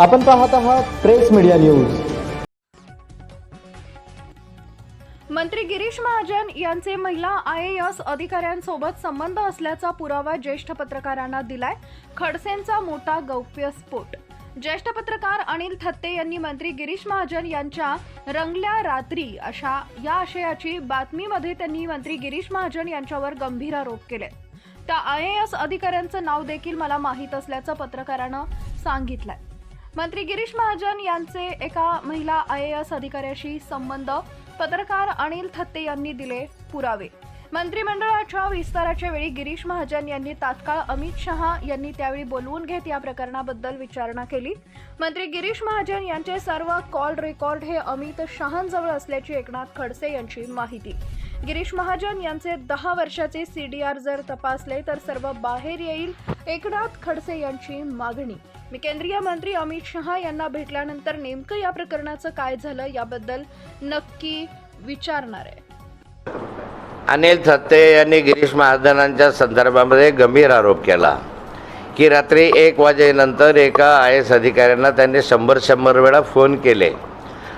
आपण पाहत आहात प्रेस मीडिया न्यूज. मंत्री गिरीश महाजन यांचे महिला आय ए एस अधिकाऱ्यांसोबत संबंध असल्याचा पुरावा ज्येष्ठ पत्रकारांना दिलाय. खडसेंचा मोठा गौप्यस्फोट ज्येष्ठ पत्रकार अनिल थत्ते यांनी मंत्री गिरीश महाजन यांच्या रंगल्या रात्री अशा या आशयाची बातमीमध्ये त्यांनी मंत्री गिरीश महाजन यांच्यावर गंभीर आरोप केले. त्या आय ए एस अधिकाऱ्यांचं नाव देखील मला माहीत असल्याचं पत्रकारानं सांगितलंय. मंत्री गिरीश महाजन यांचे एका महिला आय ए एस अधिकाऱ्याशी संबंध पत्रकार अनिल थत्ते यांनी दिले पुरावे. मंत्रिमंडळाच्या विस्ताराच्या वेळी गिरीश महाजन यांनी तात्काळ अमित शहा यांनी त्यावेळी बोलवून घेत या प्रकरणाबद्दल विचारणा केली. मंत्री गिरीश महाजन यांचे सर्व कॉल रेकॉर्ड हे अमित शहांजवळ असल्याची एकनाथ खडसे यांची माहिती. गिरीश महाजन यांचे दहा वर्षाचे सी डी आर जर तपासले तर सर्व बाहेर येईल. एकनाथ खडसे यांची मागणी. मी केंद्रीय मंत्री अमित शहा यांना भेटल्यानंतर नेमकं या प्रकरणाचं काय झालं याबद्दल नक्की विचारणार आहे. अनिल थत्ते यांनी गिरीश महाजनांच्या संदर्भामध्ये गंभीर आरोप केला की रात्री एक वाजेनंतर एका आय एस अधिकाऱ्यांना त्यांनी शंभर शंभर वेळा फोन केले.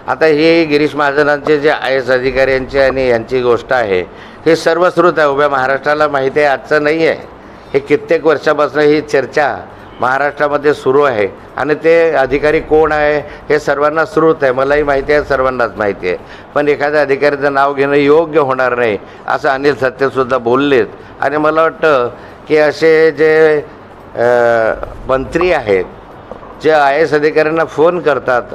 आता ही गिरीश महाजनांचे जे आय एस अधिकाऱ्यांची आणि यांची गोष्ट आहे हे सर्वश्रुत आहे. उभ्या महाराष्ट्राला माहिती आहे आजचं नाही आहे. हे कित्येक वर्षापासून ही चर्चा महाराष्ट्रामध्ये सुरू आहे. आणि ते अधिकारी कोण आहे हे सर्वांना श्रुत आहे. मलाही माहिती आहे सर्वांनाच माहिती आहे. पण एखाद्या अधिकाऱ्याचं नाव घेणं योग्य होणार नाही असं अनिल सत्यसुद्धा बोललेत. आणि मला वाटतं की असे जे मंत्री आहेत जे आय एस अधिकाऱ्यांना फोन करतात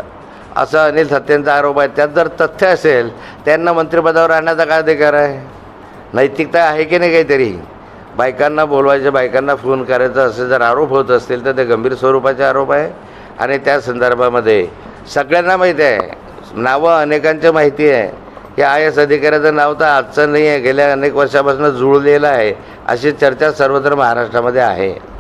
असं अनिल सत्तेंचा आरोप आहे. त्यात जर तथ्य असेल त्यांना मंत्रिपदावर आणण्याचा काय अधिकार आहे? नैतिकता आहे की नाही काहीतरी? बायकांना बोलवायचे बायकांना फोन करायचं असे जर आरोप होत असतील तर ते गंभीर स्वरूपाचे आरोप आहे. आणि त्या संदर्भामध्ये सगळ्यांना माहिती आहे. नावं अनेकांच्या माहिती आहे. की आय एस अधिकाऱ्याचं नाव तर आजचं नाही आहे. गेल्या अनेक वर्षापासून जुळलेलं आहे. अशी चर्चा सर्वत्र महाराष्ट्रामध्ये आहे.